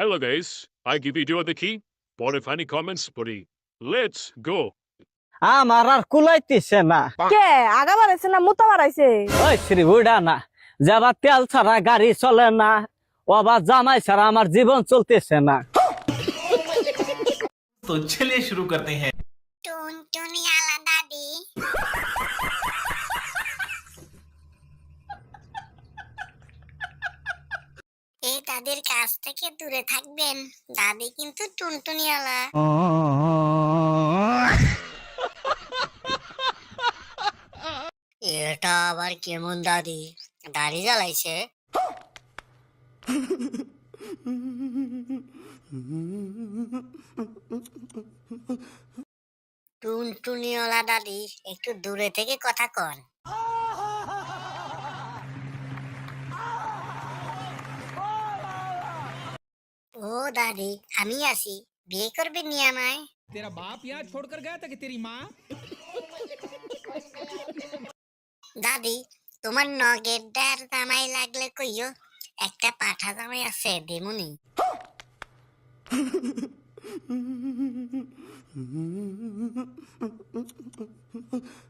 Hello, guys. I give you two the key. পরে funny comments পড়ি let's go আমার আর কুলাইতেছে না। কে? আগা বাড়াইছে না মুতা বাড়াইছে? ওই শ্রী বুড়া না যাবা তেল ছাড়া গাড়ি চলে না ও ওবা জামাই ছাড়া আমার জীবন চলতেছে না। তো চলিয়ে শুরু করতে হ্যাঁ দাদির কাছ থেকে দূরে থাকবেন। দাদি কিন্তু টুনটুনি আলা এটা আবার কেমন দাদি? দাড়ি জ্বালাইছে? টুনটুনিওয়ালা দাদি, একটু দূরে থেকে কথা কন। দাদি আমি আছি বিয়ে করবে নি আমায় তেরা বাপ ইয়ার ছোড় কর গায়া তাকে তেরি মা দাদি তোমার নগেরদার জামাই লাগলে কইও একটা পাঠা জামাই আছে দেমুনি Mm-hmm.